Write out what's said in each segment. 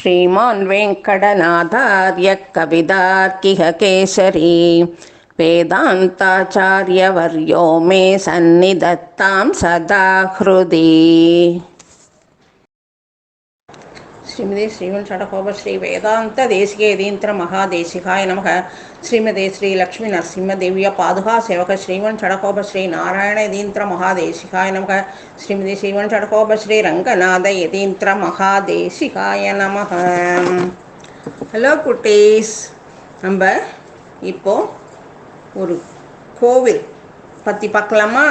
श्रीमान् वेङ्कटनाथार्य कविदार्किह केसरी वेदान्ताचार्यवर्यो मे सन्निधत्तां सदा हृदि ஸ்ரீமதி ஸ்ரீவன் சடகோப ஸ்ரீ வேதாந்த தேசிகேதீந்திர மகாதேசிகாய நமக ஸ்ரீமதி ஸ்ரீ லக்ஷ்மி நரசிம்மதேவிய பாதுகா சேவக ஸ்ரீவன் சடகோப ஸ்ரீ நாராயண யதீந்திர மகாதேசிகாய நமக. ஸ்ரீமதி ஸ்ரீவன் சடகோப ஸ்ரீ ரங்கநாத யதீந்திர மகாதேசிகாய நமக. ஹலோ குட்டீஸ். நம்ம இப்போ ஒரு கோவில் பற்றி பார்க்கலாமா?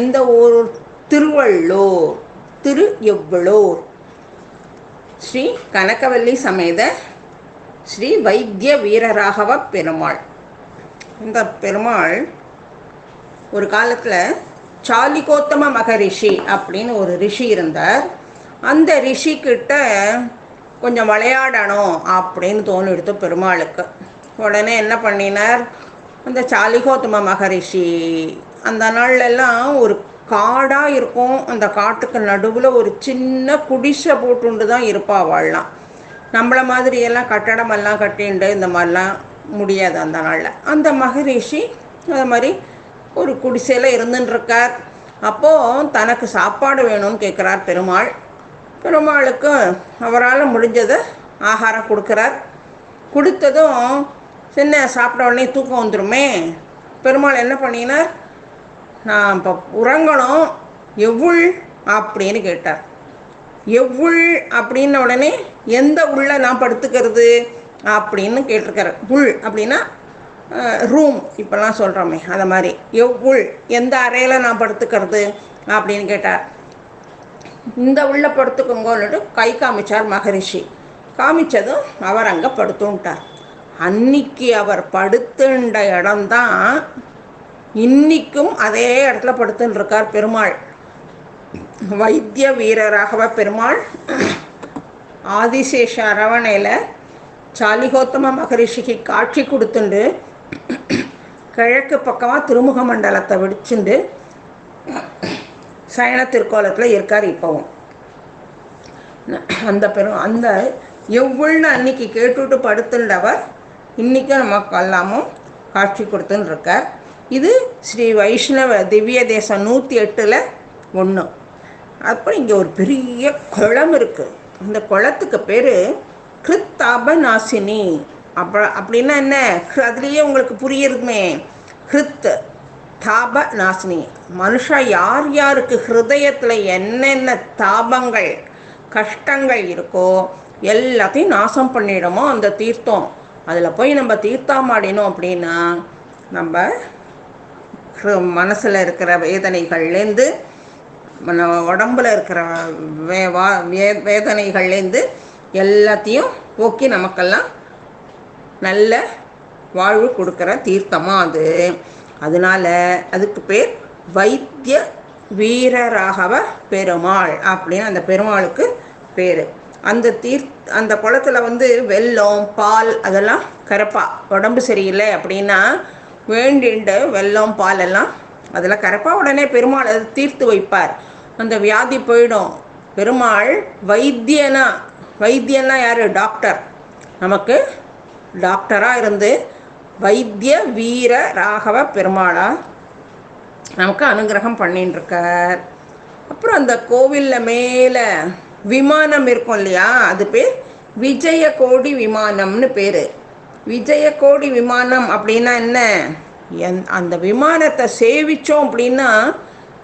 எந்த ஊர் திருவள்ளூர் திரு எவ்வளோர்? ஸ்ரீ கனகவல்லி சமேத ஸ்ரீ வைத்திய வீரராகவ பெருமாள். இந்த பெருமாள் ஒரு காலத்தில் சாலிகோத்தம மகரிஷி அப்படின்னு ஒரு ரிஷி இருந்தார். அந்த ரிஷி கிட்ட கொஞ்சம் விளையாடணும் அப்படின்னு தோணிடுத்து பெருமாளுக்கு. உடனே என்ன பண்ணினார்? அந்த சாலிகோத்தம மகரிஷி அந்த நாள்லெல்லாம் ஒரு காடாக இருக்கும். அந்த காட்டுக்கு நடுவில் ஒரு சின்ன குடிசை போட்டுண்டு தான் இருப்பா வாழலாம் நம்மளை மாதிரியெல்லாம் கட்டடமெல்லாம் கட்டிண்டு இந்த மாதிரிலாம் முடியாது அந்த நாளில். அந்த மகரிஷி அது மாதிரி ஒரு குடிசையில் இருந்துட்டுருக்கார் அப்போது தனக்கு சாப்பாடு வேணும்னு கேட்குறார் பெருமாள். பெருமாளுக்கு அவரால் முடிஞ்சதை ஆகாரம் கொடுக்குறார். கொடுத்ததும் சின்ன சாப்பிட்ட உடனே தூக்கம் வந்துடுமே பெருமாள் என்ன பண்ணினார்? நான் இப்போ உறங்கணும். எவ்வுள் அப்படின்னு கேட்டார். எவ்வுள் அப்படின்ன உடனே எந்த உள்ள நான் படுத்துக்கிறது அப்படின்னு கேட்டிருக்காரு. உள் அப்படின்னா ரூம் இப்போல்லாம் சொல்கிறோமே அதை மாதிரி. எவ்வுள் எந்த அறையில் நான் படுத்துக்கிறது அப்படின்னு கேட்டார். இந்த உள்ள படுத்துக்கோங்கன்னுட்டு கை காமிச்சார் மகரிஷி. காமிச்சதும் அவர் அங்கே படுத்துட்டார். அன்னைக்கு அவர் படுத்துண்ட இடம்தான் இன்னிக்கும் அதே இடத்துல படுத்துன்னு இருக்கார் பெருமாள். வைத்திய வீரராகவ பெருமாள் ஆதிசேஷ அரவணையில் சாலிகோத்தம மகரிஷிக்கு காட்சி கொடுத்துண்டு கிழக்கு பக்கமாக திருமுக மண்டலத்தை விடிச்சுண்டு சயன திருக்கோலத்தில் இருக்கார் இப்போவும். அந்த பெரும் அந்த எவ்வளவு அன்னைக்கு கேட்டுவிட்டு படுத்துண்டவர் இன்றைக்கும் நமக்கு எல்லாமும் காட்சி கொடுத்துன்னு இருக்கார். இது ஸ்ரீ வைஷ்ணவ திவ்ய தேசம் நூற்றி எட்டில் ஒன்று அப்புறம் இங்கே ஒரு பெரிய குளம் இருக்குது அந்த குளத்துக்கு பேர் கிருத்தாபநாசினி. அப்ப அப்படின்னா என்ன? அதுலேயே உங்களுக்கு புரியுதுமே கிருத் தாப நாசினி மனுஷா யார் யாருக்கு ஹிருதயத்தில் என்னென்ன தாபங்கள் கஷ்டங்கள் இருக்கோ எல்லாத்தையும் நாசம் பண்ணிடுமோ அந்த தீர்த்தம். அதில் போய் நம்ம தீர்த்தாமாடினோம் அப்படின்னா நம்ம மனசில் இருக்கிற வேதனைகள்லேருந்து உடம்பில் இருக்கிற வே வா வே வேதனைகள்லேருந்து எல்லாத்தையும் போக்கி நமக்கெல்லாம் நல்ல வாழ்வு கொடுக்குற தீர்த்தமாக அது. அதனால் அதுக்கு பேர் வைத்திய வீரராகவ பெருமாள் அப்படின்னு அந்த பெருமாளுக்கு பேர். அந்த தீர் அந்த குளத்தில் வந்து வெல்லம் பால் அதெல்லாம் கரப்பா. உடம்பு சரியில்லை அப்படின்னா வேண்டிண்டு வெல்லம் பால் எல்லாம் அதில் கரப்பா உடனே பெருமாள் அதை தீர்த்து வைப்பார். அந்த வியாதி போயிடும். பெருமாள் வைத்தியனா வைத்தியனா யார்? டாக்டர். நமக்கு டாக்டராக இருந்து வைத்திய வீர ராகவ பெருமாளா நமக்கு அனுகிரகம் பண்ணின்னு இருக்கார் அப்புறம் அந்த கோவிலில் மேலே விமானம் இருக்கும் இல்லையா? அது பேர் விஜய கோடி விமானம்னு பேர். விஜய கோடி விமானம் அப்படின்னா என்ன? என் அந்த விமானத்தை சேவித்தோம் அப்படின்னா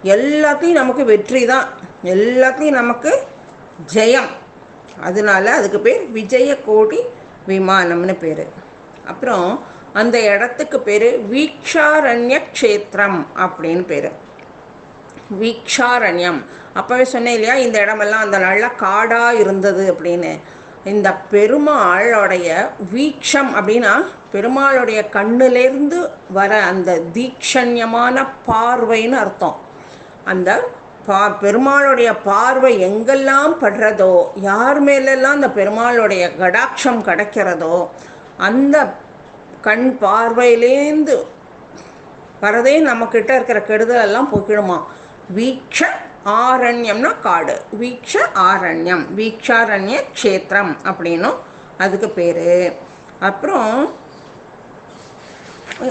எல்லாத்தையும் நமக்கு வெற்றி தான். எல்லாத்தையும் நமக்கு ஜெயம். அதனால அதுக்கு பேர் விஜய கோடி விமானம்னு பேர். அப்புறம் அந்த இடத்துக்கு பேர் வீக்ஷாரண்ய க்ஷேத்திரம் அப்படின்னு பேர். வீக்ஷாரண்யம். அப்போவே சொன்னேன் இல்லையா இந்த இடமெல்லாம் அந்த நாளில் காடாக இருந்தது அப்படின்னு. இந்த பெருமாளுடைய வீக்ஷம் அப்படின்னா பெருமாளுடைய கண்ணுலேருந்து வர அந்த தீக்ஷண்யமான பார்வைன்னு அர்த்தம். அந்த பா பெருமாளுடைய பார்வை எங்கெல்லாம் படுறதோ யார் மேலெல்லாம் அந்த பெருமாளுடைய கடாட்சம் கிடைக்கிறதோ அந்த கண் பார்வையிலேருந்து வரதே நம்மக்கிட்ட இருக்கிற கெடுதல் எல்லாம் போக்கிடுமா. வீக்ஷ ஆரண்யம்னா காடு. வீக்ஷ ஆரண்யம். வீக்ஷாரண்ய க்ஷேத்திரம் அப்படின்னும் அதுக்கு பேர். அப்புறம்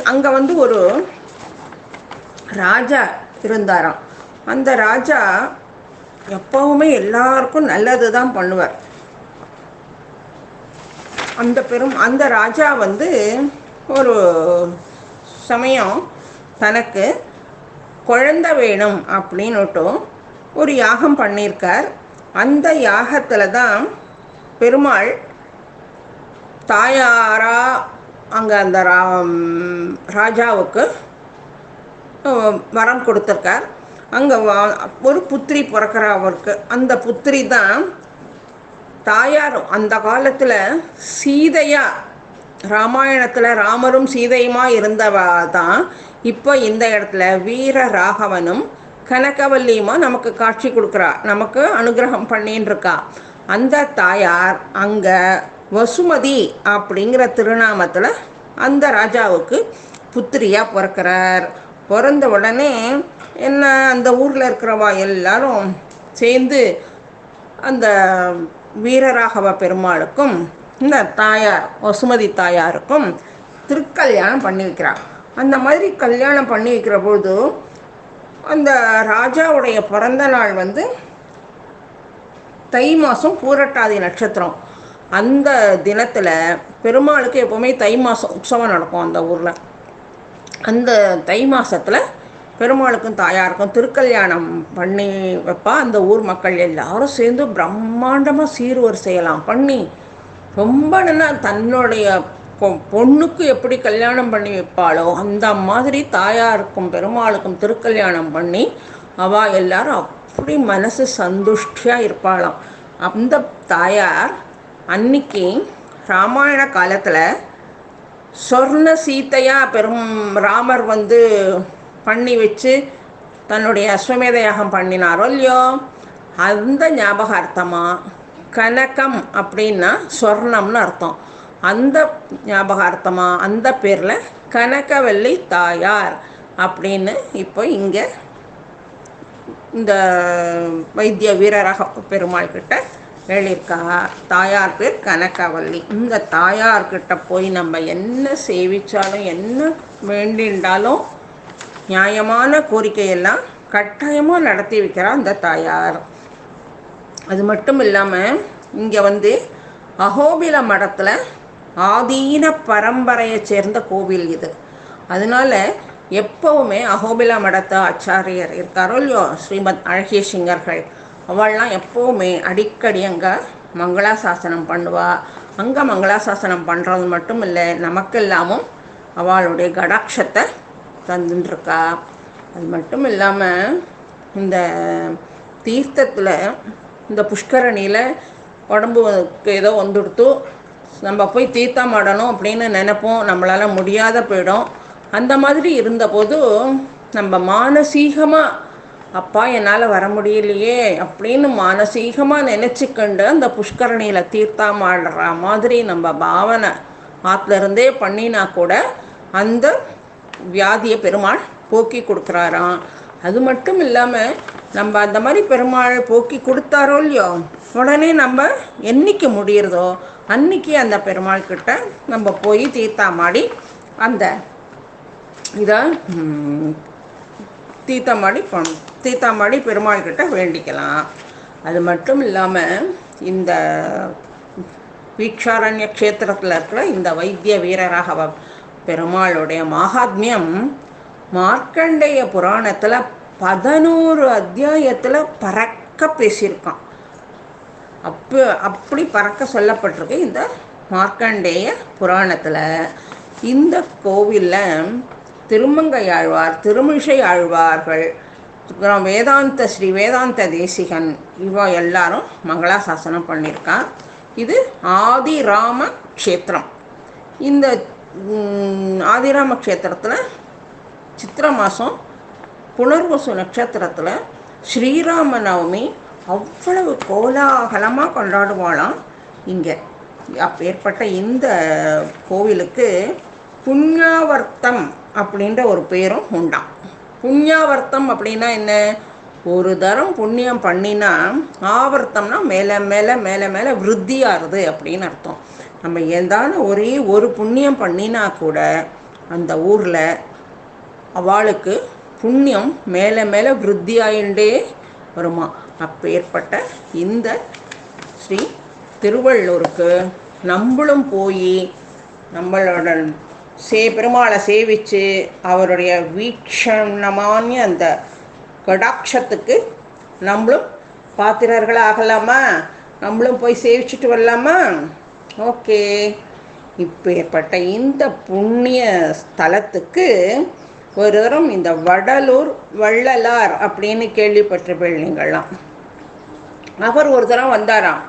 அங்கே வந்து ஒரு ராஜா இருந்தாராம். அந்த ராஜா எப்பவுமே எல்லாருக்கும் நல்லது தான் பண்ணுவார். அந்த பெரும் அந்த ராஜா வந்து ஒரு சமயம் தனக்கு குழந்தை வேணும் அப்படின்னுட்டும் ஒரு யாகம் பண்ணியிருக்கார். அந்த யாகத்தில் தான் பெருமாள் தாயாரா அங்கே அந்த ரா ராஜாவுக்கு வரம் கொடுத்துருக்கார். அங்கே ஒரு புத்திரி பிறக்கிற அவருக்கு. அந்த புத்திரி தான் தாயார் அந்த காலத்தில் சீதையா ராமாயணத்தில் ராமரும் சீதையுமா இருந்தவா தான் இப்போ இந்த இடத்துல வீர ராகவனும் கனகவல்லியுமா நமக்கு காட்சி கொடுக்குறா. நமக்கு அனுகிரகம் பண்ணின்னு இருக்கா அந்த தாயார் அங்கே வசுமதி அப்படிங்கிற திருநாமத்தில் அந்த ராஜாவுக்கு புத்திரியாக பிறக்கிறார். பிறந்த உடனே என்ன அந்த ஊரில் இருக்கிறவா எல்லாரும் சேர்ந்து அந்த வீரராகவ பெருமாளுக்கும் இந்த தாயார் வசுமதி தாயாருக்கும் திருக்கல்யாணம் பண்ணி வைக்கிறார். அந்த மாதிரி கல்யாணம் பண்ணி வைக்கிற பொழுது அந்த ராஜாவுடைய பிறந்த நாள் வந்து தை மாதம் பூரட்டாதி நட்சத்திரம். அந்த தினத்தில் பெருமாளுக்கு எப்போவுமே தை மாதம் உற்சவம் நடக்கும் அந்த ஊரில். அந்த தை மாதத்தில் பெருமாளுக்கும் தாயாருக்கும் திருக்கல்யாணம் பண்ணி வைப்பா அந்த ஊர் மக்கள் எல்லாரும் சேர்ந்து பிரம்மாண்டமாக சீர்வரிசையெல்லாம் பண்ணி ரொம்ப நல்லா தன்னுடைய பொண்ணுக்கு எப்படி கல்யாணம் பண்ணி வைப்பாளோ அந்த மாதிரி தாயாருக்கும் பெருமாளுக்கும் திருக்கல்யாணம் பண்ணி அவள் எல்லாரும் அப்படி மனசு சந்துஷ்டியாக இருப்பாளாம். அந்த தாயார் அன்னைக்கு ராமாயண காலத்தில் சொர்ண சீத்தையாக பெரும் ராமர் வந்து பண்ணி வச்சு தன்னுடைய அஸ்வமேத யாகம் பண்ணினாரோ இல்லையோ அந்த ஞாபகார்த்தமாக கனகம் அப்படின்னா சொர்ணம்னு அர்த்தம். அந்த ஞாபகார்த்தமாக அந்த பேரில் கனகவல்லி தாயார் அப்படின்னு இப்போ இங்கே இந்த வைத்திய வீரராக பெருமாள் கிட்ட எழுதியிருக்கா. தாயார் பேர் கனகவல்லி. இந்த தாயார்கிட்ட போய் நம்ம என்ன சேவிச்சாலும் என்ன வேண்டின்றாலும் நியாயமான கோரிக்கையெல்லாம் கட்டாயமாக நடத்தி வைக்கிறார் அந்த தாயார். அது மட்டும் இல்லாமல் இங்கே வந்து அகோபில மடத்தில் ஆதீன பரம்பரையை சேர்ந்த கோவில் இது. அதனால எப்போவுமே அகோபில மடத்த ஆச்சாரியர் இருக்காரோ இல்லையோ ஸ்ரீமத் அழகிய சிங்கர்கள் அவள்லாம் எப்போவுமே அடிக்கடி அங்கே மங்களாசாசனம் பண்ணுவா. அங்கே மங்களாசாசனம் பண்ணுறது மட்டும் இல்லை நமக்கெல்லாமும் அவளுடைய கடாட்சத்தை தந்துட்டுருக்கா அது மட்டும் இல்லாமல் இந்த தீர்த்தத்தில் இந்த புஷ்கரணியில் உடம்புக்கு ஏதோ வந்துடுத்து நம்ம போய் தீர்த்தம் ஆடணும் அப்படின்னு நினைப்போம். நம்மளால் முடியாத போயிடும். அந்த மாதிரி இருந்தபோது நம்ம மானசீகமாக அப்பா என்னால் வர முடியலையே அப்படின்னு மானசீகமாக நினச்சிக்கண்டு அந்த புஷ்கரணியில் தீர்த்தம் ஆடுற மாதிரி நம்ம பாவனை ஆற்றுலேருந்தே பண்ணினா கூட அந்த வியாதியை பெருமாள் போக்கி கொடுக்குறாராம். அது மட்டும் இல்லாமல் நம்ம அந்த மாதிரி பெருமாள் போக்கி கொடுத்தாரோ இல்லையோ உடனே நம்ம என்னைக்கு முடியிறதோ அன்னைக்கு அந்த பெருமாள் கிட்ட நம்ம போய் தீர்த்தாமாடி அந்த இதை தீர்த்தாமாடி தீர்த்தாமாடி பெருமாள் கிட்ட வேண்டிக்கலாம். அது மட்டும் இல்லாமல் இந்த வீக்ஷாரண்ய க்ஷேத்திரத்தில் இருக்கிற இந்த வைத்திய வீரராகவ பெருமாளுடைய மகாத்மியம் மார்க்கண்டேய புராணத்தில் பதினோரு அத்தியாயத்தில் பறக்க பேசியிருக்கான். அப்போ அப்படி பறக்க சொல்லப்பட்டிருக்கு இந்த மார்க்கண்டேய புராணத்தில். இந்த கோவிலில் திருமங்கையாழ்வார் திருமிஷை ஆழ்வார்கள் வேதாந்த ஸ்ரீ வேதாந்த தேசிகன் இவ எல்லாரும் மங்களாசாசனம் பண்ணியிருக்கான் இது ஆதிராம க்ஷேத்திரம். இந்த ஆதிராம க்ஷேத்திரத்தில் சித்திர மாதம் புனர்வசு நட்சத்திரத்தில் ஸ்ரீராம நவமி அவ்வளவு கோலாகலமாக கொண்டாடுவாளாம். இங்கே அப்பேற்பட்ட இந்த கோவிலுக்கு புண்ணியாவர்த்தம் அப்படின்ற ஒரு பேரும் உண்டாம் புண்ணியாவர்த்தம் அப்படின்னா என்ன? ஒரு தரம் புண்ணியம் பண்ணினா ஆவர்த்தம்னா மேலே மேலே மேலே மேலே விருத்தியாகுது அப்படின்னு அர்த்தம். நம்ம ஏதான ஒரே ஒரு புண்ணியம் பண்ணினா கூட அந்த ஊரில் அவளுக்கு புண்ணியம் மேலே மேலே விருத்தியாயின்றே வருமா? அப்பேற்பட்ட இந்த ஸ்ரீ திருவள்ளூருக்கு நம்மளும் போய் நம்மளோட சே பெருமாளை சேவித்து அவருடைய வீக்ஷணமான அந்த கடாட்சத்துக்கு நம்மளும் பாத்திரர்கள் ஆகலாமா நம்மளும் போய் சேவிச்சுட்டு வரலாமா? ஓகே. இப்பேற்பட்ட இந்த புண்ணிய ஸ்தலத்துக்கு ஒரு தரம் இந்த வடலூர் வள்ளலார் அப்படின்னு கேள்விப்பட்டிருப்பீள் நீங்கள்லாம். அவர் ஒரு தரம் வந்தாராம்.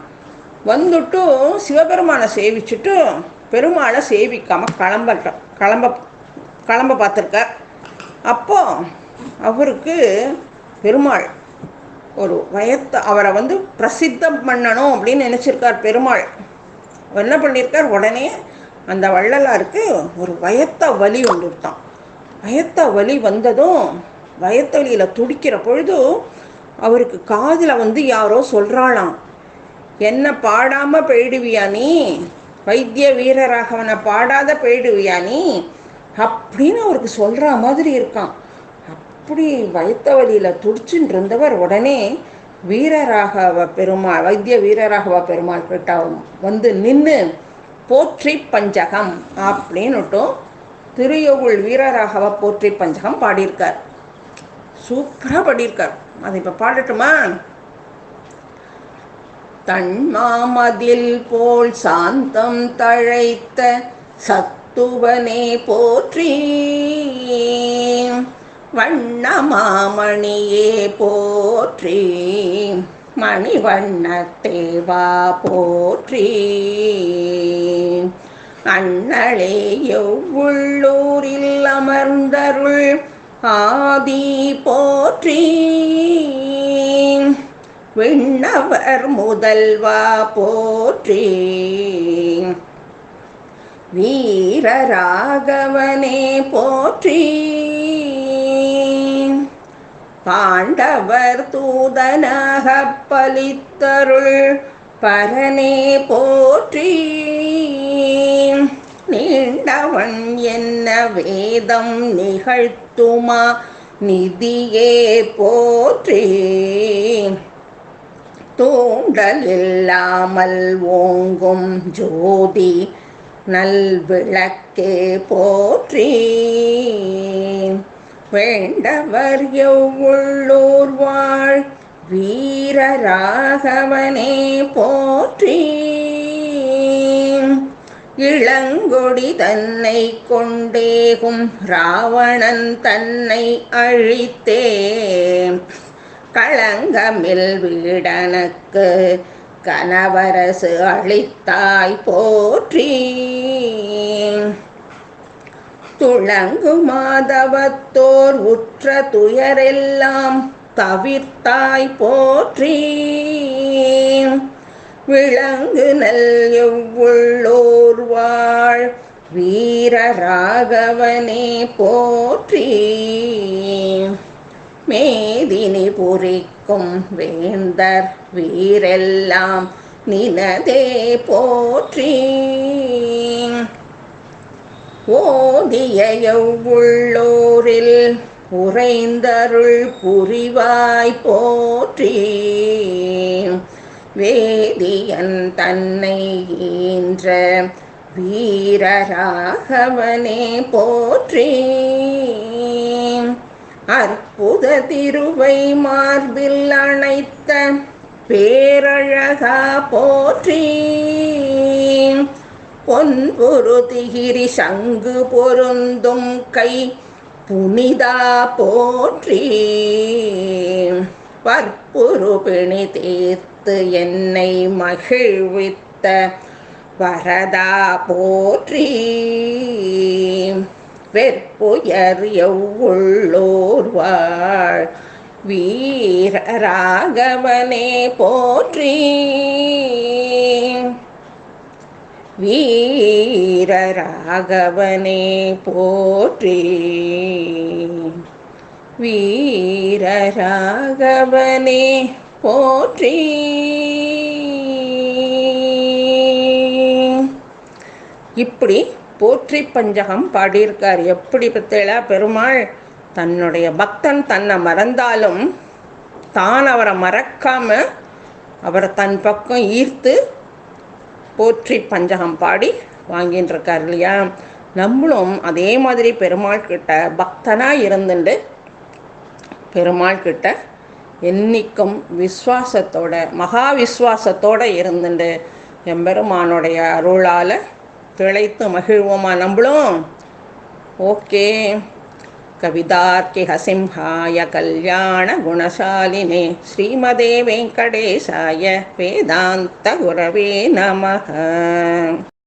வந்துட்டு சிவபெருமானை சேவிச்சுட்டு பெருமாளை சேவிக்காமல் கிளம்ப கிளம்ப கிளம்ப பார்த்துருக்கார். அப்போ அவருக்கு பெருமாள் ஒரு வயத்தை அவரை வந்து பிரசித்தம் பண்ணணும் அப்படின்னு நினச்சிருக்கார் பெருமாள். என்ன பண்ணியிருக்கார் உடனே அந்த வள்ளலாருக்கு ஒரு வயத்த வலி வந்துவிட்டான் வயத்த வலி வந்ததும் வயத்த வலியில் துடிக்கிற பொழுது அவருக்கு காதில் வந்து யாரோ சொல்கிறாளாம் என்ன பாடாமல் போயிடுவியா நீ? வைத்திய வீரராகவனை பாடாத போயிடுவியா நீ? அப்படின்னு அவருக்கு சொல்கிற மாதிரி இருக்கான் அப்படி வயத்த வழியில் துடிச்சுட்டு இருந்தவர் உடனே வீரராகவ பெருமாள் வைத்திய வீரராகவ பெருமாள் கிட்ட வந்து நின்று போற்றி பஞ்சகம் அப்படின்னுட்டும் திருயோகுள் வீரராகவ போற்றி பஞ்சகம் பாடியிருக்கார். சூப்பராக பாடியிருக்கார். அது இப்போ பாடட்டுமா? தன்மாமதில் போல் சாந்தம் தழைத்த சத்துவனே போற்றி. வண்ணமாமணியே போற்றி. மணிவண்ணத்தேவா போற்றி. அண்ணளே எவ்வுள்ளூரில் அமர்ந்தருள் ஆதி போற்றி விண்ணவர் முதல்வா போற்றி வீரராகவனே போற்றி பாண்டவர் தூதனாக பலித்தருள் பரனே போற்றி நீண்டவன் என்ன வேதம் நிகழ்த்துமா? நிதியே போற்றி. தூண்டல் இல்லாமல் ஓங்கும் ஜோதி நல்விளக்கே போற்றி. வேண்டவர் எவ்வுள்ளூர் வாழ்? வீரராகவனே போற்றி. இளங்கொடி தன்னை கொண்டேகும். ராவணன் தன்னை அழித்தே களங்கமில் வீடனுக்கு கனவரசு அளித்தாய் போற்றி. துளங்கு மாதவத்தோர் உற்ற துயரெல்லாம் தவிர்த்தாய் போற்றி. விளங்கு நல் எவ்வுள்ளோர் வாழ். வீர ராகவனே போற்றி. மேதினி புரிக்கும் வேந்தர் வீரெல்லாம் நினதே போற்றி. ஓதிய எவ்வுள்ளோரில் உறைந்தருள் புரிவாய் போற்றி. வேதியன் தன்னை ஈன்ற வீரராகவனே போற்றி. அற்புத திருவை மார்பில் அணைத்த பேரழகா போற்றி. பொன்பொரு திகிரி சங்கு பொருந்தும் கை புனிதா போற்றி. வற்புரு பிணி தீர்த்து என்னை மகிழ்வித்த வரதா போற்றி. வெற்புயர் எவ்வுள்ளோர் வாழ் வீர ராகவனே போற்றி. வீர ராகவனே போற்றி. வீரராகவனே போற்றி. இப்படி போற்றி பஞ்சகம் பாடியிருக்கார். எப்படி பத்தேலா பெருமாள் தன்னுடைய பக்தன் தன்னை மறந்தாலும் தான் அவரை மறக்காம அவரை தன் பக்கம் ஈர்த்து போற்றி பஞ்சகம் பாடி வாங்கின்னு இருக்கார் இல்லையா? நம்மளும் அதே மாதிரி பெருமாள் கிட்ட பக்தனாக இருந்துட்டு பெருமாள் கிட்ட என்னைக்கும் விஸ்வாசத்தோட மகா விஸ்வாசத்தோட இருந்துட்டு எம்பெருமானுடைய அருளால் திளைத்து மகிழ்வோமா நம்மளும் ஓகே कवितार्किहसिंहाय कल्याणगुणशालिने श्रीमदे वेङ्कटेशाय वेदान्तगुरवे नमः